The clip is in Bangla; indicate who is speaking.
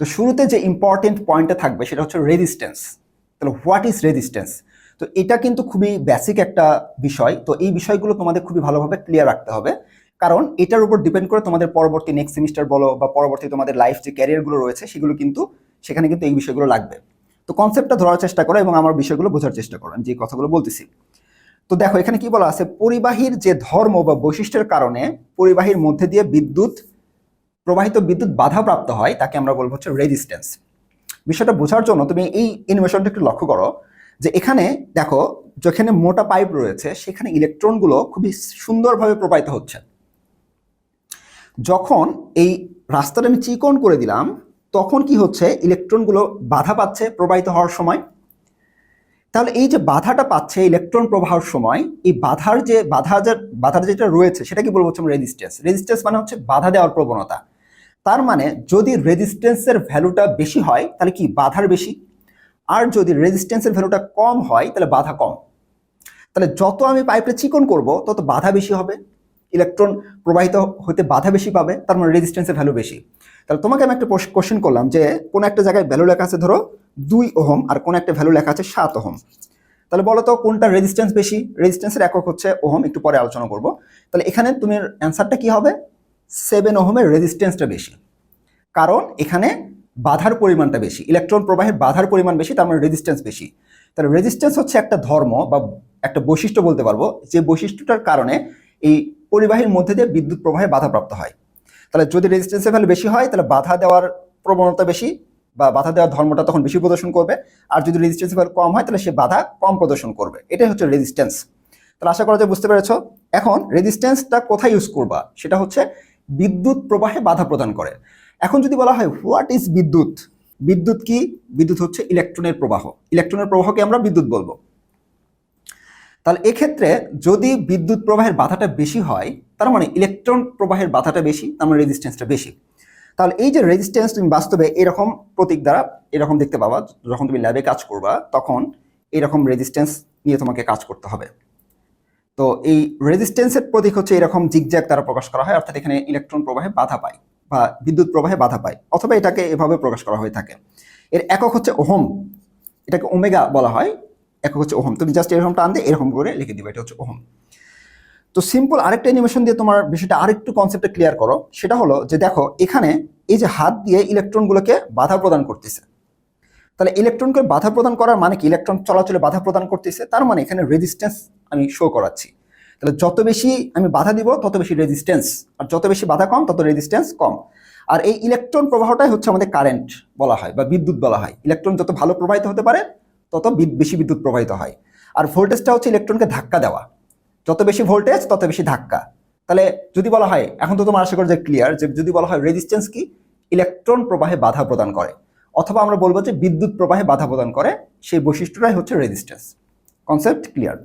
Speaker 1: তো শুরুতে যে ইম্পর্টেন্ট পয়েন্টটা থাকবে সেটা হচ্ছে রেজিস্ট্যান্স তাহলে হোয়াট ইজ রেজিস্ট্যান্স তো এটা কিন্তু খুবই বেসিক একটা বিষয়। তো এই বিষয়গুলো তোমাদের খুবই ভালোভাবে ক্লিয়ার রাখতে হবে। কারণ এটার উপর ডিপেন্ড করে তোমাদের পরবর্তী নেক্সট সেমিস্টার বলো বা পরবর্তী তোমাদের লাইফ যে ক্যারিয়ারগুলো রয়েছে, সেগুলো কিন্তু সেখানে কিন্তু এই বিষয়গুলো লাগবে। তো কনসেপ্টটা ধরার চেষ্টা করো এবং আমার বিষয়গুলো বোঝার চেষ্টা করো। যে কথাগুলো বলতেছি। তো দেখো, এখানে কি বলা আছে? পরিবাহীর যে ধর্ম বা বৈশিষ্ট্যের কারণে পরিবাহীর মধ্যে দিয়ে বিদ্যুৎ প্রবাহিত বিদ্যুৎ বাধাপ্রাপ্ত হয়, তাকে আমরা বলব হচ্ছে রেজিস্ট্যান্স বিষয়টা বোঝার জন্য তুমি এই ইনভেশনটা একটু লক্ষ্য করো, যে এখানে দেখো, যেখানে মোটা পাইপ রয়েছে, সেখানে ইলেকট্রনগুলো খুবই সুন্দরভাবে প্রবাহিত হচ্ছে। যখন এই রাস্তাটা আমি চিকন করে দিলাম, তখন কি হচ্ছে? ইলেকট্রনগুলো বাধা পাচ্ছে প্রবাহিত হওয়ার সময়। তাহলে এই যে বাধাটা পাচ্ছে ইলেকট্রন প্রবাহের সময়, এই বাধার যে বাধা যে বাধার যেটা রয়েছে সেটা কি বলব হচ্ছে রেজিস্ট্যান্স রেজিস্ট্যান্স মানে হচ্ছে বাধা দেওয়ার প্রবণতা। তার মানে যদি রেজিস্ট্যান্সের ভ্যালুটা বেশি হয়, তাহলে কি বাধার বেশি? আর যদি রেজিস্ট্যান্সের ভ্যালুটা কম হয়, তাহলে বাধা কম। তাহলে যত আমি পাইপটা চিকন করব, তত বাধা বেশি হবে। ইলেকট্রন প্রবাহিত হতে বাধা বেশি পাবে, তার মানে রেজিস্ট্যান্সের ভ্যালু বেশি। তাহলে তোমাকে আমি একটা কোশ্চেন করলাম যে কোন একটা জায়গায় ভ্যালু লেখা আছে ধরো দুই ওহম, আর কোন একটা ভ্যালু লেখা আছে সাত ওহম। তাহলে বলো তো কোনটা রেজিস্ট্যান্স বেশি? রেজিস্ট্যান্সের একক হচ্ছে ওহম, একটু পরে আলোচনা করব। তাহলে এখানে তুমি অ্যান্সারটা কি হবে? সেভেন ওহমের রেজিস্ট্যান্সটা বেশি। কারণ এখানে বাধার পরিমাণটা বেশি। ইলেকট্রন প্রবাহের বাধার পরিমাণ বেশি, তার মানে রেজিস্ট্যান্স বেশি। তাহলে রেজিস্ট্যান্স হচ্ছে একটা ধর্ম বা একটা বৈশিষ্ট্য বলতে পারব, যে বৈশিষ্ট্যটার কারণে এই পরিবাহীর মধ্যে দিয়ে বিদ্যুৎ প্রবাহে বাধাপ্রাপ্ত হয়। তাহলে যদি রেজিস্ট্যান্সের ভ্যালু বেশি হয়, তাহলে বাধা দেওয়ার প্রবণতা বেশি বা বাধা দেওয়ার ধর্মটা তখন বেশি প্রদর্শন করবে। আর যদি রেজিস্ট্যান্সের ভ্যালু কম হয়, তাহলে সে বাধা কম প্রদর্শন করবে। এটাই হচ্ছে রেজিস্ট্যান্স তাহলে আশা করা যায় বুঝতে পেরেছ, এখন রেজিস্ট্যান্সটা কোথায় ইউজ করবা? সেটা হচ্ছে বিদ্যুৎ প্রবাহে বাধা প্রদান করে। এখন যদি বলা হয় হোয়াট ইজ বিদ্যুৎ? বিদ্যুৎ কি? বিদ্যুৎ হচ্ছে ইলেকট্রনের প্রবাহ। ইলেকট্রনের প্রবাহকে আমরা বিদ্যুৎ বলব। তাহলে এক্ষেত্রে যদি বিদ্যুৎ প্রবাহের বাধাটা বেশি হয়, তার মানে ইলেকট্রন প্রবাহের বাধাটা বেশি, তার মানে রেজিস্ট্যান্সটা বেশি। তাহলে এই যে রেজিস্ট্যান্স তুমি বাস্তবে এরকম প্রতীক দ্বারা এরকম দেখতে পাবা, যখন তুমি ল্যাবে কাজ করবা, তখন এরকম রেজিস্ট্যান্স নিয়ে তোমাকে কাজ করতে হবে। তো এই রেজিস্ট্যান্সের প্রতীক হচ্ছে এরকম জিগজ্যাগ দ্বারা প্রকাশ করা হয়, অর্থাৎ এখানে ইলেকট্রন প্রবাহে বাধা পায়। বা বিদ্যুৎ প্রবাহে বাধা পায়, অথবা এটাকে এভাবে প্রকাশ করা হয়ে থাকে। এর একক হচ্ছে ওহম। এটাকে ওমেগা বলা হয়, একক হচ্ছে ওহম। তুমি জাস্ট এরকমটা আনতে, এরকম করে লিখে দিবে, এটা হচ্ছে ওহম। তো সিম্পল আরেকটা অ্যানিমেশন দিয়ে তোমার বিষয়টা আরেকটু কনসেপ্টে ক্লিয়ার করো। সেটা হলো যে দেখো, এখানে এই যে হাত দিয়ে ইলেকট্রনগুলোকে বাধা প্রদান করতেছে। তাহলে ইলেকট্রনকে বাধা প্রদান করার মানে কি? ইলেকট্রন চলাচলে বাধা প্রদান করতেছে, তার মানে এখানে রেজিস্ট্যান্স আমি শো করাচ্ছি। তাহলে যত বেশি আমি বাধা দিব, তত বেশি রেজিস্ট্যান্স আর যত বেশি বাধা কম, তত রেজিস্ট্যান্স কম। আর এই ইলেকট্রন প্রবাহটাই হচ্ছে আমাদের কারেন্ট বলা হয়, বা বিদ্যুৎ বলা হয়। ইলেকট্রন যত ভালো প্রবাহিত হতে পারে, তত বেশি বিদ্যুৎ প্রবাহিত হয়। আর ভোল্টেজটা হচ্ছে ইলেকট্রনকে ধাক্কা দেওয়া। যত বেশি ভোল্টেজ তত বেশি ধাক্কা। তাহলে যদি বলা হয়, এখন তো তোমার আশা করি যে ক্লিয়ার যে যদি বলা হয় রেজিস্ট্যান্স কি? ইলেকট্রন প্রবাহে বাধা প্রদান করে। অথবা আমরা বলব যে বিদ্যুৎ প্রবাহে বাধা প্রদান করে, সেই বৈশিষ্ট্যটাই হচ্ছে রেজিস্ট্যান্স কনসেপ্ট ক্লিয়ার